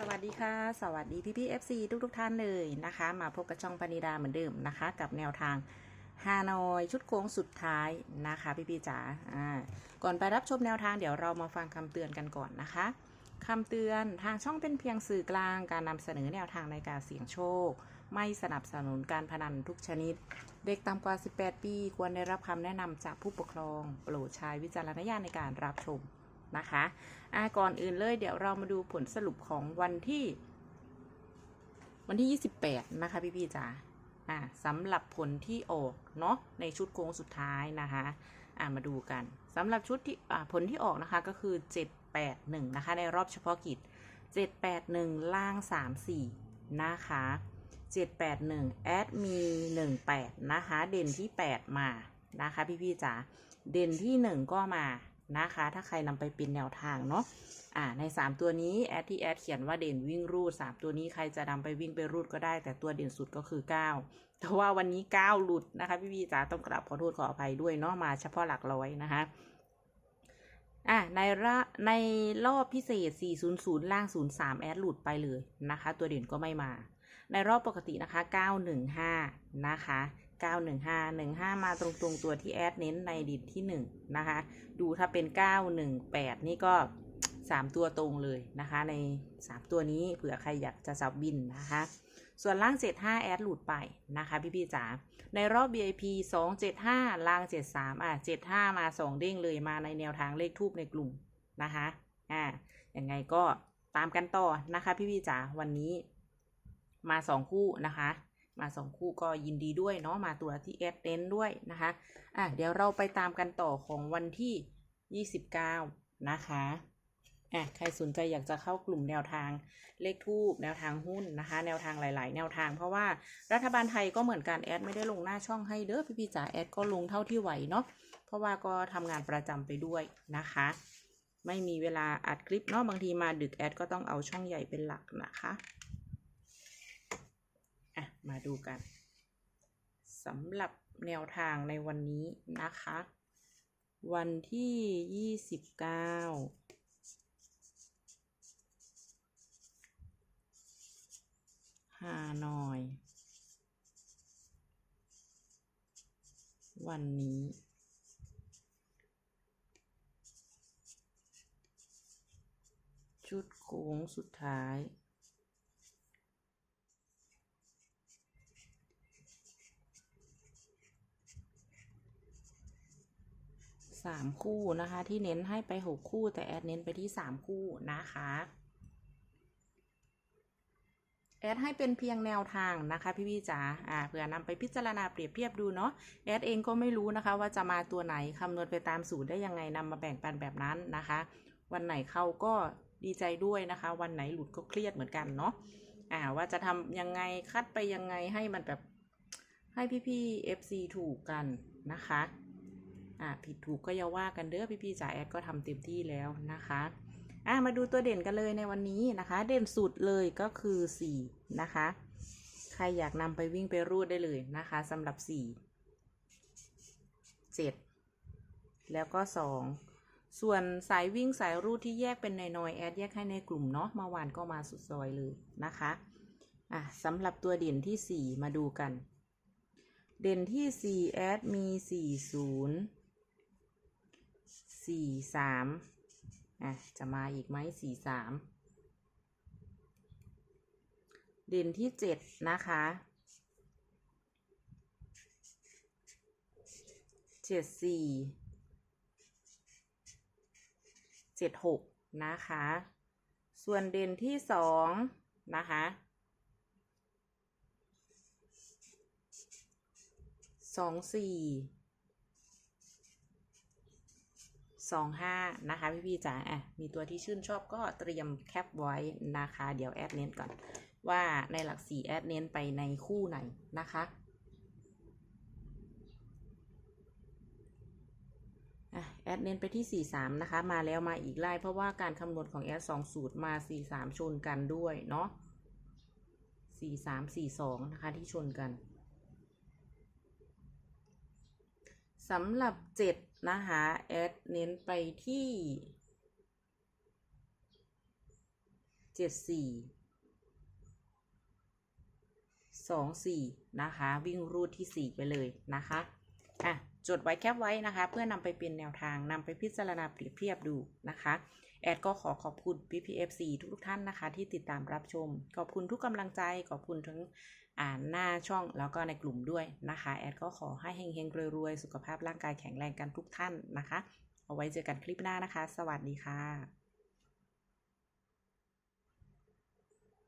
สวัสดีค่ะ สวัสดีพี่พี่ๆ FC ทุกทุกท่านเลยนะคะ มาพบกับช่องปณิดาเหมือนเดิมนะคะ กับแนวทางฮานอยชุดโค้งสุดท้ายนะคะ พี่พี่จ๋าอ่าก่อนไปรับชมแนวทางเดี๋ยวเรามาฟังคำเตือนกันก่อนนะคะคำเตือนทางช่องเป็นเพียงสื่อกลางการนำเสนอแนวทางในการเสี่ยงโชค ไม่สนับสนุนการพนันทุกชนิด เด็กต่ำกว่า 18 ปี ควรได้รับคำแนะนำจากผู้ปกครอง โปรดใช้วิจารณญาณในการรับชม นะคะก่อนอื่นเลยเดี๋ยวเรามาดูผลสรุปของวันที่ วันที่ 28 นะคะพี่พี่ๆจ๋าสำหรับผลที่ออกเนาะในชุดโค้งสุดท้ายนะคะมาดูกันสำหรับชุดที่ผลที่ออกนะคะก็คือ 781 นะคะในรอบเฉพาะกิจ 781 ล่าง 34 นะคะ781แอดมี 18 นะคะ เด่นที่ 8 มานะคะพี่พี่ๆจ๋าเด่นที่ 1 ก็มา นะคะ ถ้าใครนำไปเป็นแนวทางเนาะอ่าใน 3 ตัวนี้แอดที่แอดเขียนว่าเด่นวิ่งรูด 3 ตัวนี้ใครจะนำไปวิ่งไปรูดก็ได้ แต่ตัวเด่นสุดก็คือ 9 แต่ว่าวันนี้ 9 หลุดนะคะพี่พี่ๆจ๋าต้องกราบขอโทษขออภัยด้วยเนาะมาเฉพาะหลักร้อยนะคะอะในระในรอบพิเศษ 400 ล่าง 03 แอดหลุดไปเลยนะคะ ตัวเด่นก็ไม่มา ในรอบปกตินะคะ 915 นะคะ 915 15มาตรงๆตัวที่แอดเน้นในดินที่1นะคะ ดูถ้าเป็น918นี่ก็3ตัวตรงเลยนะคะ ใน3ตัวนี้เผื่อใครอยากจะสับบินนะคะ ส่วนล่าง75แอดหลุดไปนะคะพี่พี่จ๋าในรอบ VIP 275ล่าง73อะ75มา2เด้งเลยมาในแนวทางเลขทูบในกลุ่มนะคะอ่ายังไงก็ตามกันต่อนะคะ พี่พี่จ๋าวันนี้มา2คู่นะคะ มา2คู่ก็ยินดีด้วยเนาะมาตัวที่แอดเน้นด้วยนะคะอะเดี๋ยวเราไปตามกันต่อของวันที่ 29 นะคะอะใครสนใจอยากจะเข้ากลุ่มแนวทางเลขทูบแนวทางหุ้นนะคะ แนวทางหลาย ๆ แนวทาง เพราะว่ารัฐบาลไทยก็เหมือนกันแอดไม่ได้ลงหน้าช่องให้เด้อพี่พี่ๆจ๋าแอดก็ลงเท่าที่ไหวเนาะเพราะว่าก็ทำงานประจำไปด้วยนะคะ ไม่มีเวลาอัดคลิปเนาะบางทีมาดึกแอดก็ต้องเอาช่องใหญ่เป็นหลักนะคะ มาดูกันสำหรับแนวทางในวันนี้นะคะ วันที่ 29ฮานอย วันนี้ ชุดโค้งสุดท้าย สามคู่นะคะ ที่เน้นให้ไปหกคู่แต่แอดเน้นไปที่สามคู่นะคะแอดให้เป็นเพียงแนวทางนะคะ พี่พี่จ๋าอ่าเผื่อนำไปพิจารณาเปรียบเทียบดูเนาะแอดเองก็ไม่รู้นะคะ ว่าจะมาตัวไหนคำนวณไปตามสูตรได้ยังไงนำมาแบ่งปันแบบนั้นนะคะ วันไหนเข้าก็ดีใจด้วยนะคะ วันไหนหลุดก็เครียดเหมือนกันเนาะอ่าว่าจะทำยังไงคัดไปยังไงให้มันแบบให้พี่พี่ FC ถูกกันนะคะ อ่าผิดถูกก็อย่าว่ากันเด้อพี่ๆจ๋าแอดก็ทำเต็มที่แล้วนะคะอ่ามาดูตัวเด่นกันเลยในวันนี้นะคะ เด่นสุดเลยก็คือ4นะคะ ใครอยากนำไปวิ่งไปรูดได้เลยนะคะสำหรับ 4 7 แล้วก็ 2 ส่วนสายวิ่งสายรูดที่แยกเป็นในนอยแอดแยกให้ในกลุ่มเนาะเมื่อวานก็มาสุดซอยเลยนะคะอะสำหรับตัวเด่นที่ 4 มาดูกัน เด่นที่4แอดมี 40 สี่สามอะจะมาอีกไหมสี่สามเด่นที่เจ็ดนะคะเจ็ดสี่เจ็ดหกนะคะ ส่วนเด่นที่สองนะคะสองสี่ สองห้านะคะพี่พี่ๆจ๋าอะมีตัวที่ชื่นชอบก็เตรียมแคปไว้นะคะ เดี๋ยวแอดเน้นก่อน ว่าในหลักสี่แอดเน้นไปในคู่ไหนนะคะแอดเน้นไปที่สี่สามนะคะ มาแล้วมาอีกไล่เพราะว่าการคำนวณของแอดสองสูตรมาสี่สามชนกันด้วยเนาะสี่สามสี่สองนะคะที่ชนกัน สำหรับเจ็ดนะคะแอดเน้นไปที่เจ็ดสี่สองสี่นะคะ วิ่งรูดที่สี่ไปเลยนะคะ อะ จดไว้แคปไว้นะคะ เพื่อนำไปเป็นแนวทางนำไปพิจารณาเปรียบเทียบดูนะคะ แอดก็ขอขอบคุณ BPFC ทุกท่านนะคะ ที่ติดตามรับชม ขอบคุณทุกกำลังใจ ขอบคุณทั้งอ่านหน้าช่องแล้วก็ในกลุ่มด้วยนะคะ แอดก็ขอให้เฮงๆรวยๆ สุขภาพร่างกายแข็งแรงกันทุกท่านนะคะ เอาไว้เจอกันคลิปหน้านะคะ สวัสดีค่ะ